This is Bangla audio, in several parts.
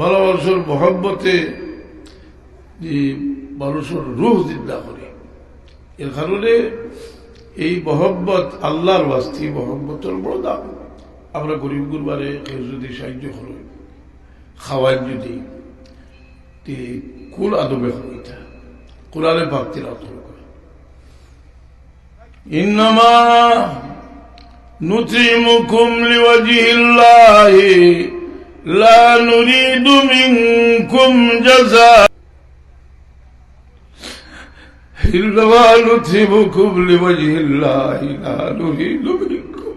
ভালোবাসার মহব্বতে মানুষের রুহ জিন্দা করে। এর কারণে এই মহব্বত আল্লাহর বাস্তি মহব্বতের বড় দাম। আমরা গরিব গুরবারে কেউ যদি সাহায্য করি, খাওয়ান যদি কুল আদবে হইতা কোরআনে ভক্তির আদর করে। নুচি নুত্রিমুকুম লিওয়াজিহিল্লাহি لا نريد منكم جزاء إنما نطعمكم لوجه الله لا نريد منكم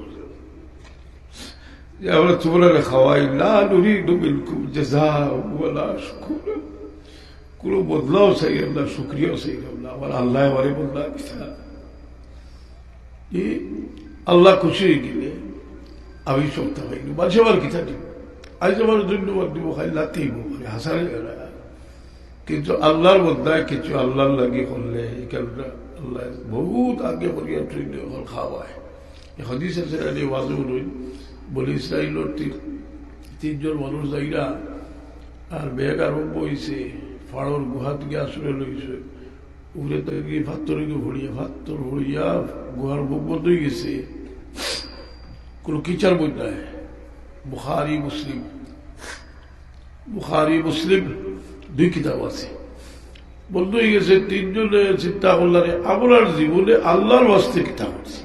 يا ولد تقول خوائي لا نريد منكم جزاء ولا شكر কোনো বদলাও চাই আমরা শুক্রিয়াও চাই আমরা আমার আল্লাহ আমারে বদলা দিতা এই আল্লাহ খুশি হয়ে গেলে আমি সপ্তাহ পাইনি মাঝে আমার কিতা দিব আজ আমার ধন্যবাদ দিব খাই লাতেই হাসারে কিন্তু আল্লাহর মধ্যে কিছু আল্লাহর লাগে করলে কারণে আল্লাহ বহুত আগে করিয়া ট্রেন এখন খাওয়ায়। হদিস আছে, আলী ওয়াজু রইল বলি ইসরায়েলের তিন- তিনজন মানুষ যাইরা, আর বেগ আরম্ভ হয়েছে ফাড়র গুহাত গিয়ে আসলে লইছে। উড়ে তাকে গিয়ে ফাত্তরে গিয়ে ভরিয়া, ফাত্তর ভরিয়া গুহার মুখ বন্ধ হয়ে গেছে। কোনো কিচার নাই বুখারি মুসলিম বুখারি মুসলিম দুই কিতাব আছে। হয়ে গেছে তিনজনে চিন্তা করলারে আপনার জীবনে আল্লাহর বাস্তে কিতাব আছে।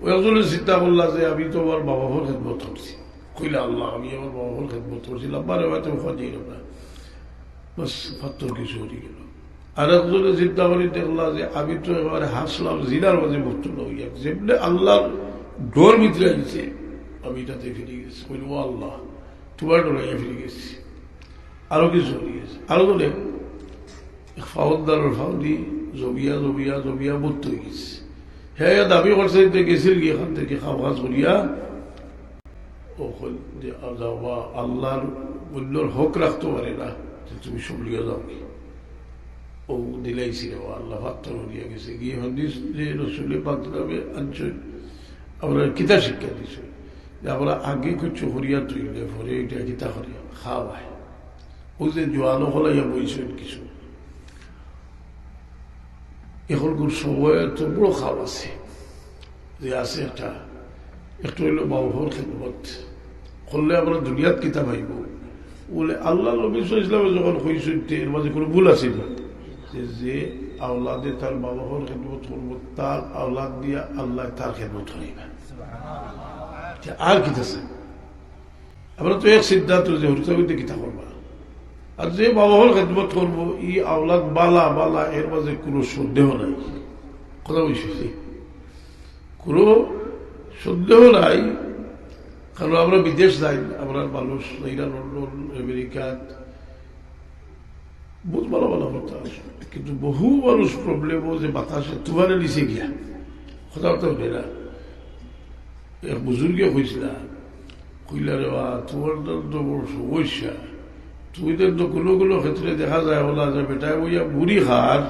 ওই একজনে চিন্তা করলা যে আমি তো আমার বাবা ভার খেদমত করছি। কইলে, আল্লাহ, আমি আমার বাবা ভার খেদমত করছিলাম বারে হয়তো খাওয়াই না। বাস পাত্তর কিছু হয়ে গেল। আর একজনে চিন্তা করে দেখলা যে আমি তো এবারে হাসলাম, জিনার মাঝে মুক্ত হইয়া যেমনি আল্লাহর ডোর ভিতরে আইছে আমি এটাতে ফিরে গেছি। কইল, ও আল্লাহ, তোমার ডোরাইয়া ফিরে গেছি। আরও কিছু হয়ে গেছে। আরও বলে ফাউদ্দার ফাউদি জবিয়া জবিয়া জবিয়া মুক্ত হয়ে গেছে। হ্যাঁ দাবি করছে গেছিল গিয়ে এখান থেকে খাওয়া কাজ করিয়া ও যে যাওয়া আল্লাহর মূল্যর হক রাখতে পারে না যে তুমি সবলিয়া যাও কি ও দিলাইছিল আল্লাহ ফাত্তর হইয়া গেছে। গিয়ে হদিস যে রসুলের পাত্রাবে আনছেন আমরা কিতা শিক্ষা দিছে। যে আমরা আগে কিছু হরিয়া তৈরি পরে এটা কিতা হরিয়া, খাওয়ায়। ও যে জোয়ানো হলাইয়া বইছেন কিছু। এখন কোন সময় তো বড় খাওয়া আছে। যে আছে একটা, একটু হইল বাবুর খেদমত। করলে আমরা দুনিয়াত কিতা পাইব। বলে আল্লাহ নবী ইসলামে যখন এর মাঝে কোনো ভুল আছে না, যে আওলাদে তার বাবার খেদমত করব, তার আওলাদ দিয়া আল্লাহ তার খেদমত যে আর কি আছে? আমরা তো এক সিদ্ধান্ত যে হরিতাবিতে কিতা করবা আর যে বাবার খেদমত করব, ই আওলাদ বালা বালা, এর মাঝে কোনো সন্দেহ নাই। কথা বলছি কোনো সন্দেহ নাই, কারণ আমরা বিদেশ যাই আমরা মানুষ যাইরা লন্ডন আমেরিকাত বহুত ভালো ভালো কথা কিন্তু বহু মানুষ প্রবলেমও যে বাতাসে তুমারে নিচে গিয়া। কথা তো না। এক বুজুর্গে কইছিলা কইলা রে বা তোমার তো বড় সমস্যা তুমি তো কোনো কোনো ক্ষেত্রে দেখা যায় বলা যে বেটায় বইয়া বুড়ি খার,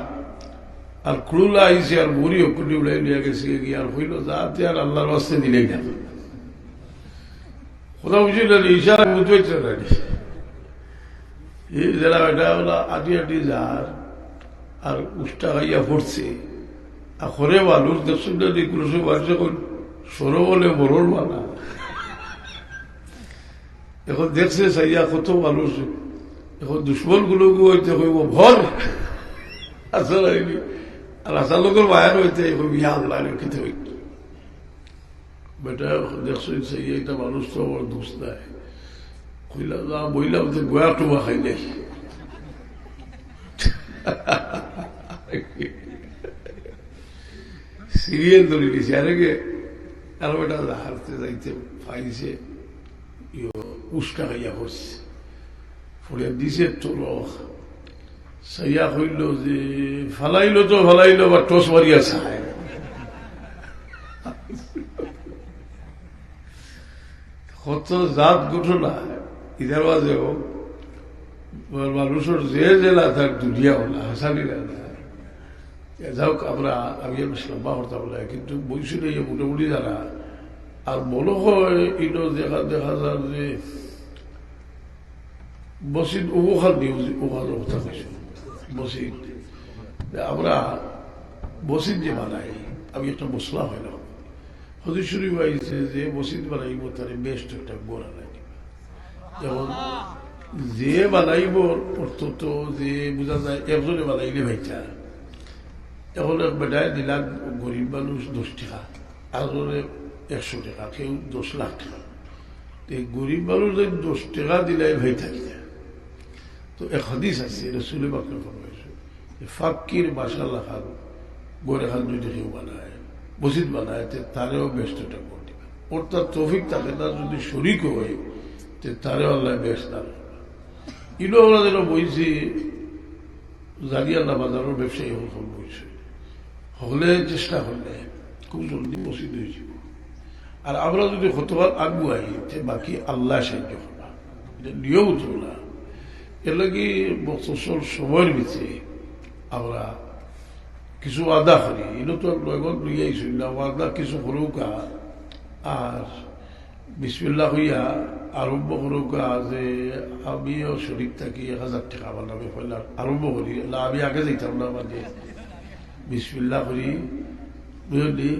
আর খুড়ুলা আইসে আর বুড়ি অকুটি উড়াই নিয়ে গেছে গিয়ে আর হইল? যাতে আর আল্লাহর বাস্তে দিলেই না। কথা বুঝিল ইশারা বুঝতে না এই যারা এটা ওলা আটি আটি যার, আর উষ্টা খাইয়া পড়ছে আর খরে মানুষ দেখছেন না কুলসে বাড়ছে সরো বলে বড়র মানা। এখন দেখছে সাইয়া কত মানুষ, এখন দুশ্মনগুলো হইতে হইব ভর আসলে আর আসার লোকের বায়ার হইতে হইব ইয়া আল্লাহ রেখিতে হইত বেটা দেখছেন সাইয়া এটা মানুষ তো আমার দোষ নাই। কইলা যা বইলাম যে গোয়া টোবা খাই নাই। সিরিয়াল ধরে দিছে আরে আরও হারতে যাইতে পাইছে উস্কা খাইয়া করছে ফলে দিছে তোর সাইয়া কইল যে, ফালাইলো তো ফালাইলো বা টস মারিয়া চায় কত জাত ঘটনা। ইধার মাঝেও, মানুষের যে জেলা তার দুনিয়া হলা, হাসানি না যাওক আমরা, আমি লম্বা না কিন্তু বইছিল ইয়ে মোটামুটি জানা আর মনে হয় ইনো দেখা দেখা যায় যে বসিত ওখান দিয়ে ওখান কথা কইছো বসিত আমরা বসিত যে বানাই, আমি একটা মশলা হইলাম হজুর শরীফ আইছে যে বসিত বানাইব তার বেস্ট একটা গোড়া লাগে যেমন, যে বানাইব অর্থ তো যে বোঝা যায়, একজনে বানাইলে ভাইটা এখন এক বেটায় দিলাম গরিব মানুষ দশ টাকা আজরে একশো টাকা কেউ দশ লাখ টাকা এই গরিব মানুষ দশ টাকা দিলাই ভাই থাকি তো এক হাদিস আছে রসুলের বাক্য ফরমাইছে ফাক্কির বাসা লাখান গড়ে খান যদি কেউ বানায় মসজিদ বানায় তে তারেও ব্যস্তটা করে দিবে ওর তার তৌফিক থাকে না যদি শরিক হয় তে তারেও আল্লাহ ব্যস্ত দান ইনো আমরা যেন বইছি জানিয়াল্লাহ বাজারের ব্যবসায়ী সকল বইছে হলে চেষ্টা করলে খুব জলদি মসজিদ হয়ে যাব। আর আমরা যদি হতবার আগুয়াই তে বাকি আল্লাহ সাহায্য করবা। এটা নিয়েও না। এর লাগি বছর সময়ের ভিতরে আমরা কিছু আদা করি। এটা তো লগত লইয়াইছিল না। আদা কিছু করুকা আর বিসমিল্লা হইয়া আরম্ভ করুকা যে আমিও শরীর থাকি এক হাজার টাকা নামে পয়লা আরম্ভ করি। আমি আগে যাইতাম না মানে বিসমিল্লা করি বুঝলি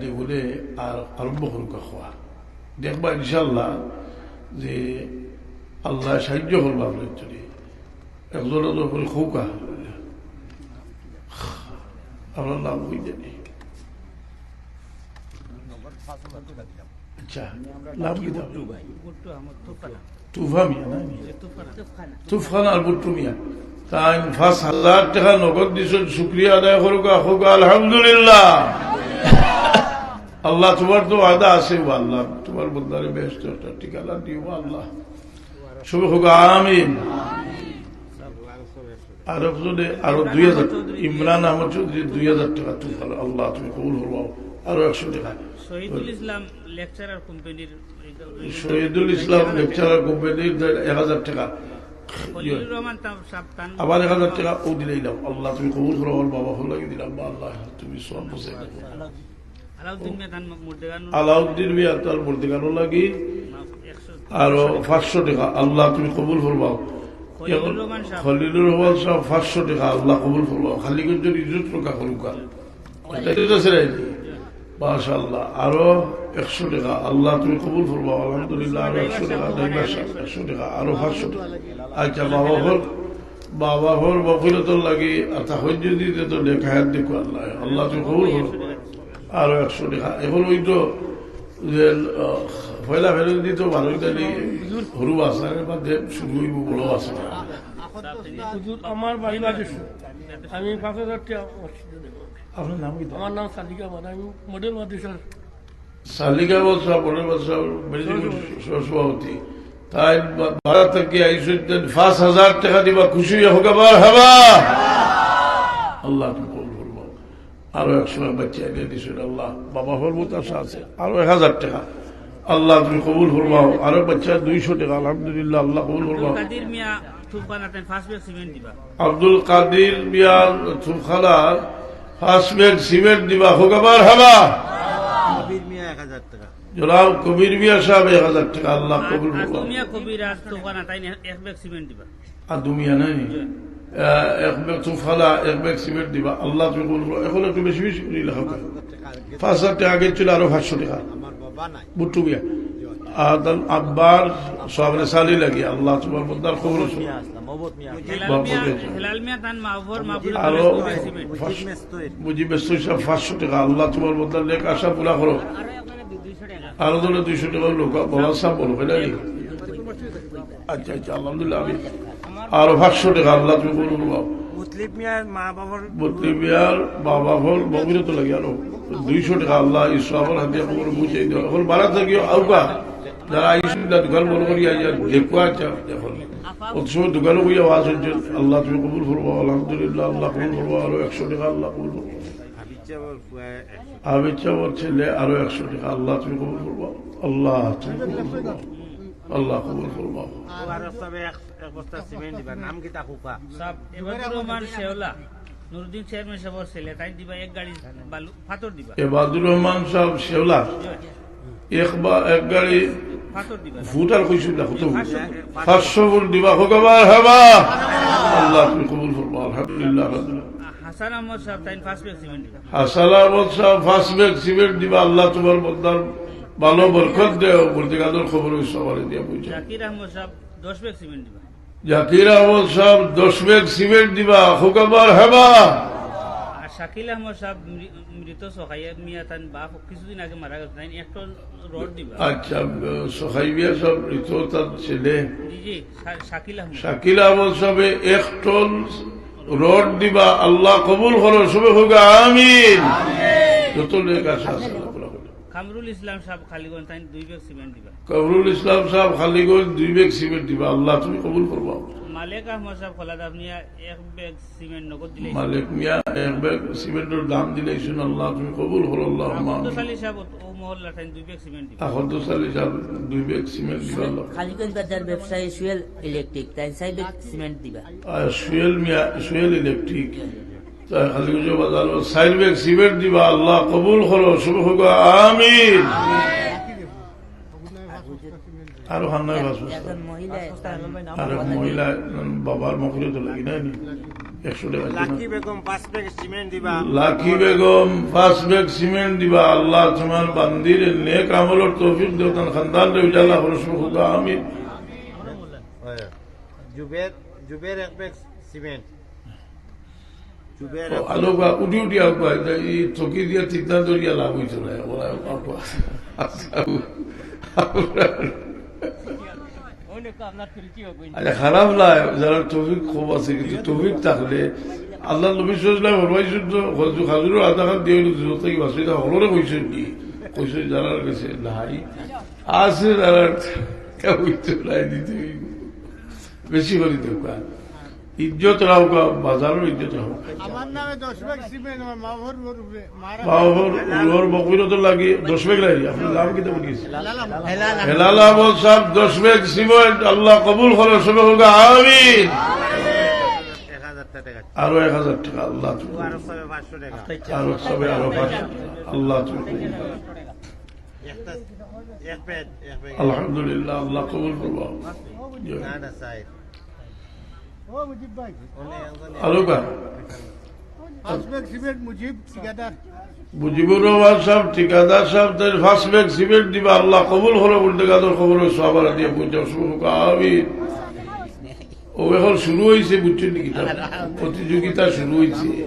দেবলে আর আরম্ভ করুকা খোয়া দেখবা ইনশাল্লাহ যে আল্লাহ সাহায্য করব আপনার জন্য। একজনের উপরে খৌকা আপনার নাম হয়ে জানি? আচ্ছা নাম কি তুফা মিয়া না? তুফান। আর বুট্টু মিয়া। তাই পাঁচ হাজার টাকা নগদ দিছেন শুক্রিয়া আদায় করুক হোক আলহামদুলিল্লাহ। আল্লাহ তোমার তো আদা আছে আল্লাহ তোমার বন্দারে ব্যস্ত ঠিকানা দিও আল্লাহ। শুভ হোক আমিন। আর একজনে আরও দুই হাজার ইমরান আহমদ চৌধুরী দুই হাজার টাকা তুমি আল্লাহ তুমি কবুল হবাও আরও একশো টাকা। শহীদুল ইসলাম লেকচারার কোম্পানির শহীদুল ইসলাম লেকচারার কোম্পানির এক হাজার টাকা। তান আবার এক হাজার টাকা ও দিলেই দাও। আল্লাহ তুমি কবুল করো আমার বাবা হল লাগিয়ে দিলাম। বা আল্লাহ তুমি সব বসে আলাউদ্দিন মিয়া তান মুর্দেগান আলাউদ্দিন মিয়া তার মূর্তি গানো লাগি। আরও পাঁচশো টাকা। আল্লাহ তুমি কবুল করবাও খলিলুর রহমান সাহেব। খলিলুর রহমান পাঁচশো টাকা। আল্লাহ কবুল করবাও খালি কিন্তু ইজ্জত রক্ষা করুক মাশাল্লাহ আরও একশো টাকা। আল্লাহ তুমি কবুল করবাও আলহামদুলিল্লাহ, আরও একশো টাকা একশো টাকা, আরও পাঁচশো টাকা। আচ্ছা বাবা হল বাবা হল বকিলতর লাগি। আর তখন যদি তো লেখায় দেখো আল্লাহ। আল্লাহ তুমি কবুল করো। আরও একশো টাকা। এখন ওই তো যে পয়লা ফেলে দিত ভালোই জানি সরু আসার মধ্যে শুরু হইব বড় আসা আমার বাড়ি বাদেশ আমি পাঁচ হাজার টাকা দেব। আপনার নাম কি? আমার নাম মান আমি মডেল বলছা বড় বলছা সভাপতি তাই ভারত থেকে আইসেন পাঁচ হাজার টাকা দিবা খুশি হোক আবার হবা আল্লাহ কবুল করব আরও একশো বাচ্চা এনে দিছেন আল্লাহ। বাবা মতো আশা আছে আরও এক হাজার টাকা। আল্লাহ তুমি কবুল করবাও আরও বাচ্চা দুইশো টাকা আলহামদুলিল্লাহ আল্লাহ কবুল মিয়া আব্দুল কাদির তুফখানা ফার্স্ট ব্যাগ সিমেন্ট দিবা হোক আবার হবা জনাব কবির মিয়া সাহেব এক হাজার টাকা আল্লাহ কবুল আর দুমিয়া নাই। এক ব্যাগ তুফালা এক ব্যাগ সিমেন্ট দিবা। আল্লাহ তুমি কবুল করো। এখন একটু বেশি বেশি করে লেখা পাঁচ হাজার টাকা আগে ছিল আরও পাঁচশো টাকা। আমার বাবা নাই। বুট্টু মিয়া। আর আব্বার সবরে সালি লাগি আল্লাহ বন্দার আরও পাঁচশো- টাকা আল্লাহ তোমার বন্দার লেখ আশা পুরা করো। আরও ধরে দুইশো টাকা। লোক বলো আচ্ছা আচ্ছা আলহামদুলিল্লাহ আমি আরও পাঁচশো টাকা আল্লাহ তুমি কবুল করো মুতলিব মিয়ার মা বাবার বত্রিবিয়ার বাবা হল লাগে আরও। দুইশো টাকা আল্লাহ ইসলামের হাতে খবর বুঝে দেওয়া এখন বাড়া থেকে আউকা। যারা আইসি দোকান বড় করি আইয়া দেখো আছে এখন অত সময় আওয়াজ হচ্ছে আল্লাহ তুমি কবুল করব আলহামদুলিল্লাহ আল্লাহ কবুল করব আরও একশো টাকা আল্লাহ কবুল করব হাবিজা ওর ছেলে আরও একশো টাকা আল্লাহ তুমি কবুল করব আল্লাহ তুমি কবুল করব আল্লাহ কবুল করব দিবা নাম কি তা কুকা সব এবাদুর রহমান শেওলা নুরুদ্দিন চেয়ারম্যান সাহেবের ছেলে তাই দিবা এক গাড়ি বালু পাথর দিবা। এবাদুর রহমান সাহেব শেওলা? এক গাড়ি দিবা। ফুট না কত পাঁচশো ফুট দিবা হোক আমার হেবা আল্লাহ তুমি কবুল করব আলহামদুলিল্লাহ হাসান আহমদ সাহেব ফার্স্ট ব্যাগ সিমেন্ট দিবা আল্লাহ তোমার বদার ভালো বরকত দেও। বলতে খবর দিয়া জাকির আহমদ সাহেব দশ ব্যাগ সিমেন্ট দিবা। জাকির আহমদ সাহেব দশ ব্যাগ সিমেন্ট দিবা হোক আমার হেবা আর শাকিল আহমদ সাহেব মৃত সহায় মিয়া তান বা কিছুদিন আগে মারা গেছে। তাই একটা রড দিবা। আচ্ছা সহাইবিয়া সব মৃত তার ছেলে। জি শাকিল আহমদ। শাকিল আহমদ সাহেবে এক টন রড দিবা আল্লাহ কবুল করো সবে হোক আমিন। যত লেখ আছে আছে আল্লাহ কবুল করো। কামরুল ইসলাম সাহেব খালিগঞ্জ তাই দুই ব্যাগ সিমেন্ট দিবা। কবরুল ইসলাম সাহেব খালিগঞ্জ দুই ব্যাগ সিমেন্ট দিবা। আল্লাহ তুমি কবুল করবা মালেক আহমদ সাহেব খোলা দাবনিয়া এক ব্যাগ সিমেন্ট নগদ দিলে মালিক মিয়া এক ব্যাগ সিমেন্টের দাম দিলে শুন আল্লাহ তুমি কবুল করো আল্লাহ। আহমদ আলী সাহেব ও মহল্লা তাই দুই ব্যাগ সিমেন্ট দিবা। আহমদ সালি সাহেব দুই ব্যাগ সিমেন্ট দিবা আল্লাহ। খালিগঞ্জ বাজার ব্যবসায়ী সুয়েল ইলেকট্রিক তাই সাইড সিমেন্ট দিবা। সুয়েল মিয়া সুয়েল ইলেকট্রিক সিমেন্ট দিবা আল্লাহ কবুল করো শুভ হোক আমিন। আরও হান্নায় ভাসবো একজন মহিলা আর এক মহিলা বাবার মকরে তো লাগি নাই একশো টাকা লাকি বেগম পাঁচ ব্যাগ সিমেন্ট দিবা। লাকি বেগম পাঁচ ব্যাগ সিমেন্ট দিবা আল্লাহ তোমার বান্দির নেক আমলের তৌফিক দেওতান খানদান রে উজালা হরস হুদা আমিন। জুবের জুবের এক ব্যাগ সিমেন্ট। আলো বা উঠি উঠি আগুয়া এই চকি দিয়া তিকনা দরিয়া লাভ হইতো না ওরা আচ্ছা খারাপ নাই যারা তৌফিক খুব আছে কিন্তু তৌফিক থাকলে আল্লাহ নবী সাল্লাম তো হজু খাজুরের আধা খান দিয়ে যত কি বাসে এটা হলরে কইছেন কি কইছে জানার কাছে নাই আছে যারা কেউ নাই দিতে বেশি করে দেখা ইজ্জত রাও কা বাজারের ইজ্জত মারা বাবর ওর বকুরত লাগি দশ বেগ লাগি। আপনার নাম কি তো বলিস হেলাল সাহেব দশ বেগ সিমেন্ট আল্লাহ কবুল করে সবে হোক আরও এক হাজার টাকা আল্লাহ আরও সবে আরও পাঁচশো আল্লাহ আলহামদুলিল্লাহ আল্লাহ কবুল করব মুজিব ভাই। ঠিকাদার। মুজিবুর রহমান সাহেব ঠিকাদার সাহেব ফার্স্ট ব্যাগ সিমেন্ট দিবা আল্লাহ কবুল বলতে গাদর খবর সবার দিয়ে ও এখন শুরু হয়েছে বুঝছেন নাকি? প্রতিযোগিতা শুরু হয়েছে